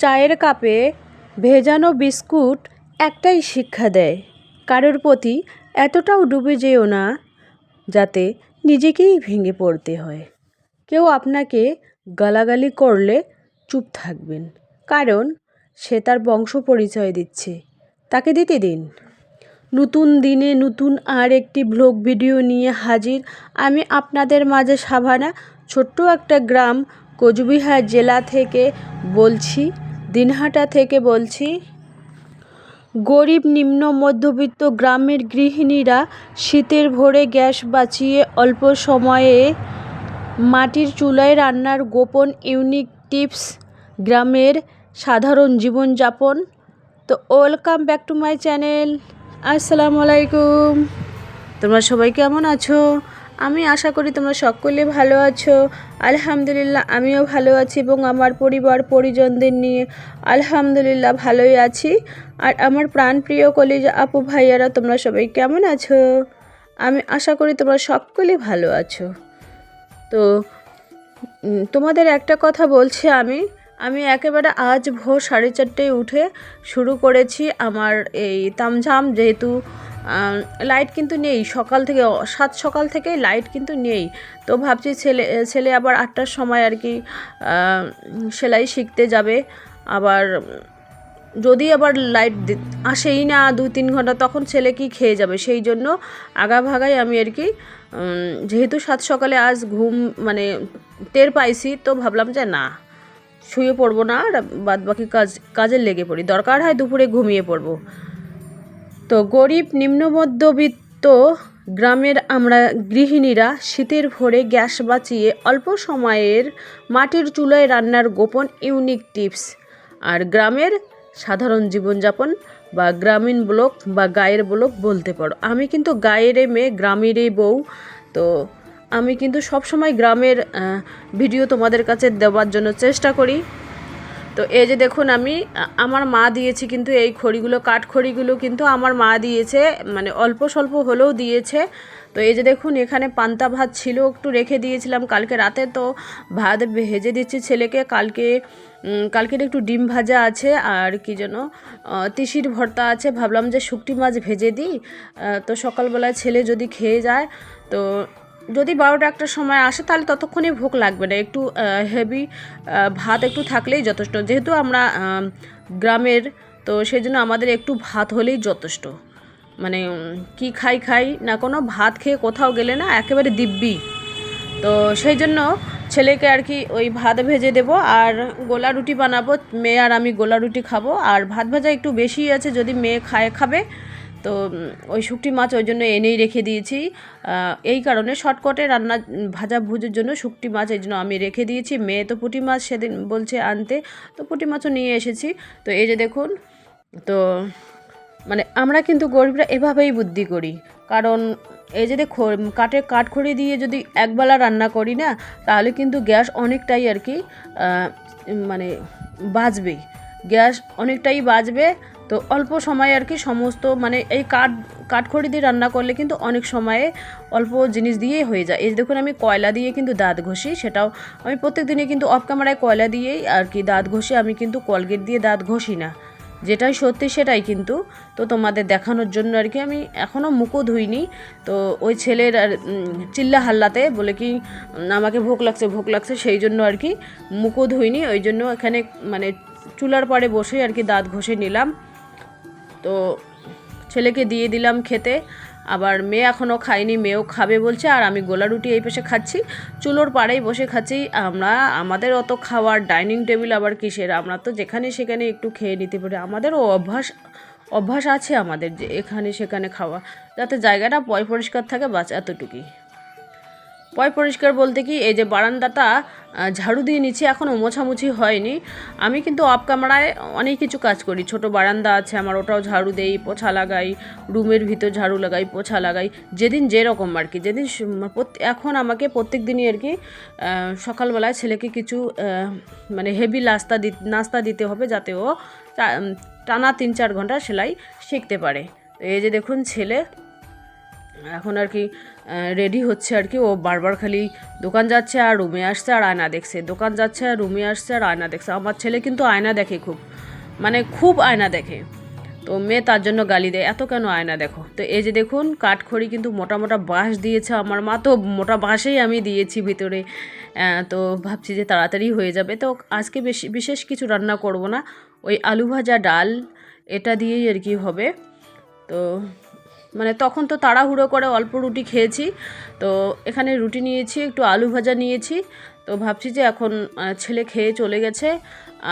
চায়ের কাপে ভেজানো বিস্কুট একটাই শিক্ষা দেয়। কারোর প্রতি এতটাও ডুবে যেও না যাতে নিজেকেই ভেঙে পড়তে হয়। কেউ আপনাকে গালাগালি করলে চুপ থাকবেন, কারণ সে তার বংশ পরিচয় দিচ্ছে। তাকে দিতে দিন। নতুন দিনে নতুন আর একটি ব্লগ ভিডিও নিয়ে হাজির আমি আপনাদের মাঝে সাভানা, ছোট্ট একটা গ্রাম কোচবিহার জেলা থেকে বলছি দিনহাটা থেকে বলছি, গরিব নিম্ন মধ্যবিত্ত গ্রামের গৃহিণীরা শীতের ভোরে গ্যাস বাঁচিয়ে অল্প সময়ে মাটির চুলায় রান্নার গোপন ইউনিক টিপস, গ্রামের সাধারণ জীবনযাপন। তো welcome back to my channel. আসসালামু আলাইকুম। তোমরা সবাই কেমন আছো? আমি আশা করি তোমরা সকলে ভালো আছো। আলহামদুলিল্লাহ, আমিও ভালো আছি এবং আমার পরিবার, পরিজনদের নিয়ে আলহামদুলিল্লাহ ভালোই আছি। আর আমার প্রাণপ্রিয় কলিজা আপু ভাইয়ারা, তোমরা সবাই কেমন আছো? আমি আশা করি তোমরা সকলে ভালো আছো। তো তোমাদের একটা কথা বলছি আমি। আমি একেবারে আজ ভোর সাড়ে চারটেয় উঠে শুরু করেছি আমার এই তামঝাম যেহেতু লাইট কিন্তু নেই। সকাল থেকে, সাত সকাল থেকে লাইট কিন্তু নেই। তো ভাবছি ছেলে ছেলে আবার আটটার সময় আর কি সেলাই শিখতে যাবে। আবার যদি আবার লাইট আসেই না দু তিন ঘণ্টা, তখন ছেলে কি খেয়ে যাবে? সেই জন্য আগা ভাগাই আমি আর কি যেহেতু সাত সকালে আজ ঘুম মানে টের পাইছি, তো ভাবলাম যে না, শুয়ে পড়ব না আর বাদ বাকি কাজ, কাজে লেগে পড়ি। দরকার হয় দুপুরে ঘুমিয়ে পড়ব। তো গরিব নিম্ন মধ্যবিত্ত গ্রামের আমরা গৃহিণীরা শীতের ভোরে গ্যাস বাঁচিয়ে অল্প সময়ের মাটির চুলায় রান্নার গোপন ইউনিক টিপস। আর গ্রামের সাধারণ জীবনযাপন বা গ্রামীণ ব্লক বা গায়ের ব্লক বলতে পারো। আমি কিন্তু গায়েরই মেয়ে, গ্রামেরই বউ। তো আমি কিন্তু সবসময় গ্রামের ভিডিও তোমাদের কাছে দেওয়ার জন্য চেষ্টা করি। তো এই যে দেখুন আমি, আমার মা দিয়েছি কিন্তু এই খড়িগুলো, কাঠ খড়িগুলো কিন্তু আমার মা দিয়েছে মানে অল্প স্বল্প হলেও দিয়েছে। তো এই যে দেখুন, এখানে পান্তা ভাত ছিল, একটু রেখে দিয়েছিলাম কালকে রাতে। তো ভাত ভেজে দিচ্ছি ছেলেকে, কালকে কালকের একটু ডিম ভাজা আছে, আর কি যেন তিসির ভর্তা আছে। ভাবলাম যে শুকটি মাছ ভেজে দিই। তো সকালবেলায় ছেলে যদি খেয়ে যায়, তো যদি বারোটা একটার সময় আসে, তাহলে ততক্ষণে ভোগ লাগবে না। একটু হেভি ভাত একটু থাকলেই যথেষ্ট। যেহেতু আমরা গ্রামের, তো সেই জন্য আমাদের একটু ভাত হলেই যথেষ্ট। মানে কি খাই খাই না কোনো, ভাত খেয়ে কোথাও গেলে না একেবারে দিব্যি। তো সেই জন্য ছেলেকে আর কি ওই ভাত ভেজে দেবো আর গোলা রুটি বানাবো। মেয়ে আর আমি গোলা রুটি খাব। আর ভাত ভাজা একটু বেশি আছে, যদি মেয়ে খায়, খাবে তো ওই শুকটি মাছ ওই জন্য এনেই রেখে দিয়েছি। এই কারণে শর্টকটে রান্না, ভাজা ভুজের জন্য শুকটি মাছ এই জন্য আমি রেখে দিয়েছি। মেয়ে তো পুঁটি মাছ সেদিন বলছে আনতে, তো পুঁটি মাছও নিয়ে এসেছি। তো এই যে দেখুন, তো মানে আমরা কিন্তু গরিবরা এভাবেই বুদ্ধি করি। কারণ এই যদি কাঠের কাঠখড়ি দিয়ে যদি একবেলা রান্না করি না, তাহলে কিন্তু গ্যাস অনেকটাই আর কি মানে বাঁচবে গ্যাস অনেকটাই বাঁচবে তো অল্প সময়ে আর কি সমস্ত মানে এই কাঠ, কাঠখড়ি দিয়ে রান্না করলে কিন্তু অনেক সময়ে অল্প জিনিস দিয়েই হয়ে যায়। এই দেখুন আমি কয়লা দিয়ে কিন্তু দাঁত ঘষি, সেটাও আমি প্রত্যেক দিনে কিন্তু অফ ক্যামেরায় কয়লা দিয়েই আর কি দাঁত ঘষি, আমি কিন্তু কলগেট দিয়ে দাঁত ঘষি না। যেটাই সত্যি সেটাই কিন্তু। তো তোমাদের দেখানোর জন্য আর কি আমি এখনও মুখও ধুইনি। তো ওই ছেলের আর চিল্লা হাল্লাতে বলে কি আমাকে ভোক লাগছে ভোক লাগছে, সেই জন্য আর কি মুখও ধুইনি। ওই জন্য এখানে মানে চুলার পরে বসে আর কি দাঁত ঘষে নিলাম। তো ছেলেকে দিয়ে দিলাম খেতে। আবার মেয়ে এখনও খায়নি, মেয়েও খাবে বলছে, আর আমি গোলা রুটি এই পাশে খাচ্ছি। চুলোর পাড়েই বসে খাচ্ছি। আমরা, আমাদের অত খাওয়ার ডাইনিং টেবিল আবার কিসের? আমরা তো যেখানে সেখানে একটু খেয়ে নিতে পারি। আমাদেরও অভ্যাস অভ্যাস আছে আমাদের যে এখানে সেখানে খাওয়া। যাতে জায়গাটা পয় পরিষ্কার থাকে বাস এতটুকুই। পয় পরিষ্কার বলতে কি, এই যে বারান্দাটা ঝাড়ু দিয়ে নিচ্ছি এখনও মোছামুছি হয়নি। আমি কিন্তু অফ ক্যামেরায় অনেক কিছু কাজ করি। ছোট বারান্দা আছে, আমার ওটাও ঝাড়ু দেই, পোছা লাগাই, রুমের ভিতর ঝাড়ু লাগাই, পোছা লাগাই, যেদিন যেরকম আর কি, যেদিন এখন আমাকে প্রত্যেক দিনই আর কি সকালবেলায় ছেলেকে কিছু মানে হেভি নাস্তা দি, নাস্তা দিতে হবে যাতে ও টানা তিন চার ঘণ্টা সেলাই শিখতে পারে। এই যে দেখুন ছেলে এখন আর কি রেডি হচ্ছে আর কি। ও বারবার খালি দোকান যাচ্ছে আর রুমে আসছে আর আয়না দেখছে। দোকান যাচ্ছে আর রুমে আসছে আর আয়না দেখছে। আমার ছেলে কিন্তু আয়না দেখে খুব মানে খুব আয়না দেখে। তো মেয়ে তার জন্য গালি দেয়, এত কেন আয়না দেখো? তো এই যে দেখুন, কাঠখড়ি কিন্তু মোটা মোটা বাঁশ দিয়েছে আমার মা। তো মোটা বাঁশেই আমি দিয়েছি ভিতরে। তো ভাবছি যে তাড়াতাড়ি হয়ে যাবে। তো আজকে বেশি, বিশেষ কিছু রান্না করব না। ওই আলু ভাজা ডাল, এটা দিয়েই আর কি হবে। তো মানে তখন তো তাড়াহুড়ো করে অল্প রুটি খেয়েছি। তো এখানে রুটি নিয়েছি, একটু আলু ভাজা নিয়েছি। তো ভাবছি যে এখন ছেলে খেয়ে চলে গেছে।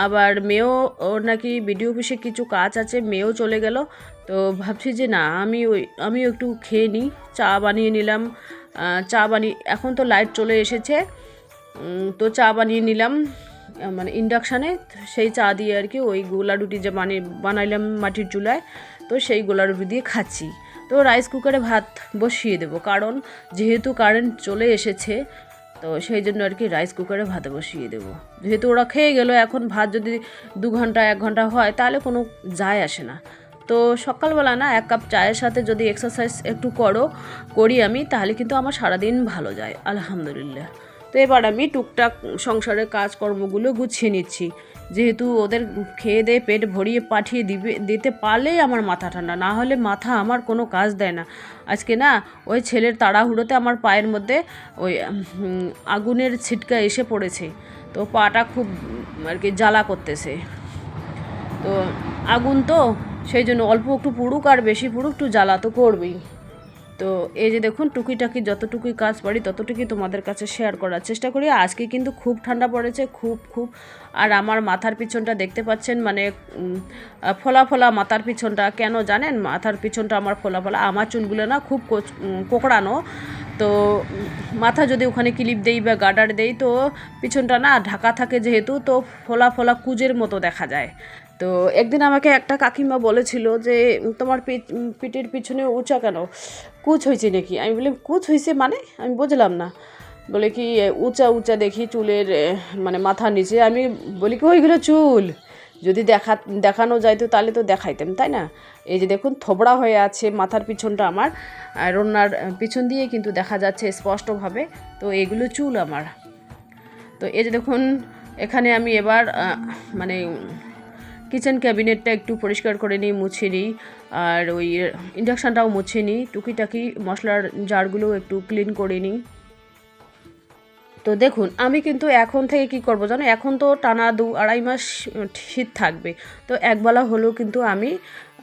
আবার মেয়েও, ওর নাকি বিডিও অফিসে কিছু কাজ আছে, মেয়েও চলে গেল। তো ভাবছি যে না, আমি ওই, আমিও একটু খেয়ে নিই। চা বানিয়ে নিলাম। চা বানিয়ে, এখন তো লাইট চলে এসেছে। তো চা বানিয়ে নিলাম মানে ইন্ডাকশানে। সেই চা দিয়ে আর কি ওই গোলা রুটি যে বানিয়ে, বানাইলাম মাটির চুলায়। তো সেই গোলা রুটি দিয়ে খাচ্ছি। তো রাইস কুকারে ভাত বসিয়ে দেবো। কারণ যেহেতু কারেন্ট চলে এসেছে, তো সেই জন্য আর কি রাইস কুকারে ভাত বসিয়ে দেবো। যেহেতু ওরা খেয়ে গেলো, এখন ভাত যদি দু ঘণ্টা, এক ঘণ্টা হয়, তাহলে কোনো যায় আসে না। তো সকালবেলা না এক কাপ চায়ের সাথে যদি এক্সারসাইজ একটু করো, করি আমি, তাহলে কিন্তু আমার সারাদিন ভালো যায়, আলহামদুলিল্লাহ। তো এবার আমি টুকটাক সংসারের কাজকর্মগুলো গুছিয়ে নিচ্ছি। যেহেতু ওদের খেয়ে দিয়ে পেট ভরিয়ে পাঠিয়ে দিবে, দিতে পারলেই আমার মাথা ঠান্ডা, না হলে মাথা আমার কোনো কাজ দেয় না। আজকে না ওই ছেলের তাড়াহুড়োতে আমার পায়ের মধ্যে ওই আগুনের ছিটকা এসে পড়েছে। তো পাটা খুব আর কি জ্বালা করতেছে। তো আগুন তো সেই জন্য অল্প একটু পুড়ুক আর বেশি পুড়ুক একটু জ্বালা তো করবেই। তো এই যে দেখুন, টুকিটাকি যতটুকুই কাজ পারি ততটুকুই তোমাদের কাছে শেয়ার করার চেষ্টা করি। আজকে কিন্তু খুব ঠান্ডা পড়েছে, খুব খুব। আর আমার মাথার পিছনটা দেখতে পাচ্ছেন মানে ফোলা ফোলা মাথার পিছনটা। কেন জানেন? মাথার পিছনটা আমার ফোলা ফোলা। আমার চুলগুলো না খুব কোকড়ানো। তো, মাথা যদি ওখানে ক্লিপ দেই বা গার্ডার দেই তো পিছনটা না ঢাকা থাকে যেহেতু, তো ফোলা ফোলা কুজের মতো দেখা যায়। তো একদিন আমাকে একটা কাকিমা বলেছিল যে, তোমার পিঠ- পিঠের পিছনে উঁচা কেন? কুচ হয়েছে নাকি? আমি বলি কুচ হয়েছে মানে? আমি বুঝলাম না। বলে কি, উঁচা উঁচা দেখি চুলের মানে মাথার নিচে। আমি বলি কি, ওইগুলো চুল। যদি দেখা, দেখানো যাইতো তাহলে তো দেখাইতাম, তাই না? এই যে দেখুন, থোবড়া হয়ে আছে মাথার পিছনটা আমার। আর ওনার পিছন দিয়ে কিন্তু দেখা যাচ্ছে স্পষ্টভাবে, তো এগুলো চুল আমার। তো এই যে দেখুন, এখানে আমি এবার মানে কিচেন ক্যাবিনেটটা একটু পরিষ্কার করে নিই, মুছে নিই, আর ওই ইন্ডাকশানটাও মুছে নিই, টুকিটাকি মশলার জারগুলোও একটু ক্লিন করে নিই। তো দেখুন, আমি কিন্তু এখন থেকে কি করব জানো? এখন তো টানা দু আড়াই মাস শীত থাকবে। তো একবেলা হলেও কিন্তু আমি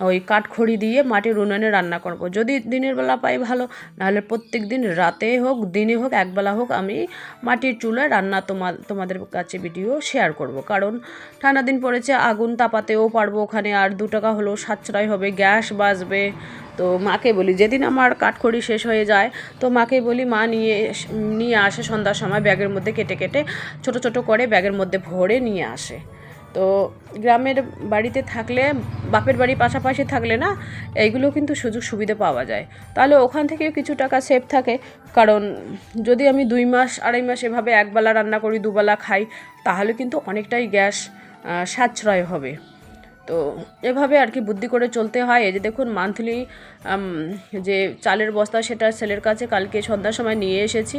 ওই কাঠখড়ি দিয়ে মাটির উনুনে রান্না করব। যদি দিনের বেলা পাই ভালো, নাহলে প্রত্যেক দিন রাতে হোক, দিনে হোক একবেলা হোক, আমি মাটির চুলায় রান্না তোমা তোমাদের কাছে ভিডিও শেয়ার করব। কারণ ঠান্ডা দিন পড়েছে, আগুন তাপাতেও পারব ওখানে, আর দু টাকা হলেও সাশ্রয় হবে, গ্যাস বাঁচবে তো মাকে বলি, যেদিন আমার কাঠখড়ি শেষ হয়ে যায়, তো মাকে বলি, মা নিয়ে নিয়ে আসে সন্ধ্যার সময়, ব্যাগের মধ্যে কেটে কেটে ছোট ছোট করে ব্যাগের মধ্যে ভরে নিয়ে আসে। তো গ্রামের বাড়িতে থাকলে, বাপের বাড়ি পাশাপাশি থাকলে না, এইগুলো কিন্তু সুযোগ সুবিধা পাওয়া যায়। তাহলে ওখান থেকেও কিছু টাকা সেভ থাকে। কারণ যদি আমি দুই মাস, আড়াই মাস এভাবে একবেলা রান্না করি, দুবেলা খাই, তাহলে কিন্তু অনেকটাই গ্যাস সাশ্রয় হবে। তো এভাবে আর কি বুদ্ধি করে চলতে হয়। এই যে দেখুন মান্থলি যে চালের বস্তা, সেটা ছেলের কাছে কালকে সন্ধ্যার সময় নিয়ে এসেছি।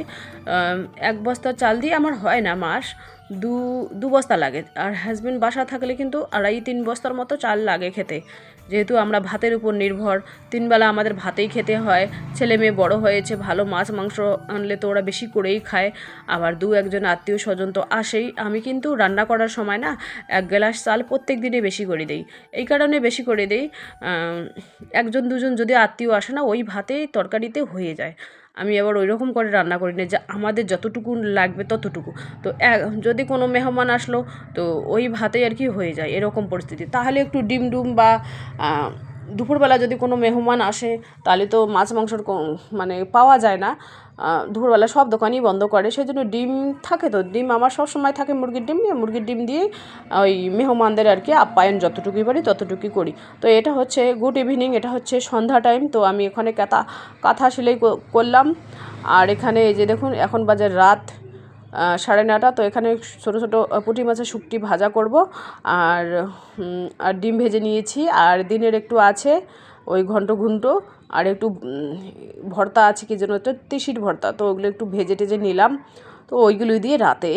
এক বস্তা চাল দিয়ে আমার হয় না মাস। দু দু বস্তা লাগে। আর হাজব্যান্ড বাসা থাকলে কিন্তু আড়াই, তিন বস্তার মতো চাল লাগে খেতে। যেহেতু আমরা ভাতের উপর নির্ভর তিনবেলা আমাদের ভাতেই খেতে হয়। ছেলে মেয়ে বড় হয়েছে, ভালো মাছ, মাংস আনলে তো ওরা বেশি করেই খায়। আবার দু, একজন আত্মীয় স্বজন তো আসেই। আমি কিন্তু রান্না করার সময় না, এক গ্লাস চাল প্রত্যেক দিনে বেশি করে দিই। এই কারণে বেশি করে দিই। একজন, দুজন যদি আত্মীয় আসে না, ওই ভাতেই তরকারিতে হয়ে যায়। আমি আবার ওই রকম করে রান্না করি না যে আমাদের যতটুকু লাগবে ততটুকু। তো যদি কোনো মেহমান আসলো, তো ওই ভাতেই আর কি হয়ে যায় এরকম পরিস্থিতি। তাহলে একটু ডিম ডুম বা দুপুরবেলা যদি কোনো মেহমান আসে, তাহলে তো মাছ মাংসর মানে পাওয়া যায় না। দুপুরবেলা সব দোকানই বন্ধ করে। সেই জন্য ডিম থাকে তো, ডিম আমার সব সময় থাকে মুরগির ডিম। নিয়ে মুরগির ডিম দিয়ে ওই মেহমানদের আর কি আপ্যায়ন যতটুকুই পারি, ততটুকুই করি। তো এটা হচ্ছে গুড ইভিনিং এটা হচ্ছে সন্ধ্যা টাইম তো আমি এখানে কাঁথা কাঁথা সেলাই করলাম। আর এখানে এই যে দেখুন, এখন বাজে রাত সাড়ে নটা তো এখানে ছোটো ছোটো পুঁটি মাছের শুকটি ভাজা করব। আর আর ডিম ভেজে নিয়েছি। আর দিনের একটু আছে ওই ঘন্ট ঘুন্ট, আর একটু ভর্তা আছে কি যেন একটা তিসির ভর্তা, তো ওগুলো একটু ভেজে টেজে নিলাম। তো ওইগুলো দিয়ে রাতে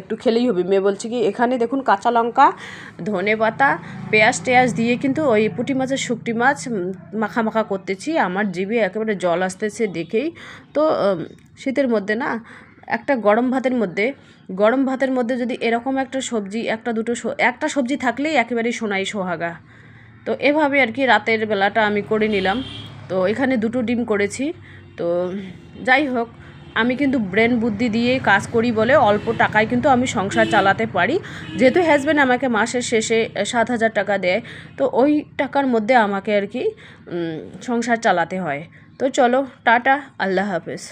একটু খেলেই হবে। মেয়ে বলছে কি, এখানে দেখুন কাঁচা লঙ্কা, ধনে পাতা, পেঁয়াজ টেয়াজ দিয়ে কিন্তু ওই পুঁটি মাছের শুকটি মাছ মাখা মাখা করতেছি। আমার জিভে একেবারে জল আসতেছে দেখেই। তো শীতের মধ্যে না একটা গরম ভাতের মধ্যে, গরম ভাতের মধ্যে যদি এরকম একটা সবজি, একটা দুটো একটা সবজি থাকলেই একেবারেই সোনাই সোহাগা। তো এভাবে আর কি রাতের বেলাটা আমি করে নিলাম। তো এখানে দুটো ডিম করেছি। তো যাই হোক, আমি কিন্তু ব্রেন বুদ্ধি দিয়ে কাজ করি বলে অল্প টাকায় কিন্তু আমি সংসার চালাতে পারি। যেহেতু হাজব্যান্ড আমাকে মাসের শেষে সাত হাজার টাকা দেয়, তো ওই টাকার মধ্যে আমাকে আর কি সংসার চালাতে হয়। তো চলো, টাটা, আল্লাহ হাফেজ।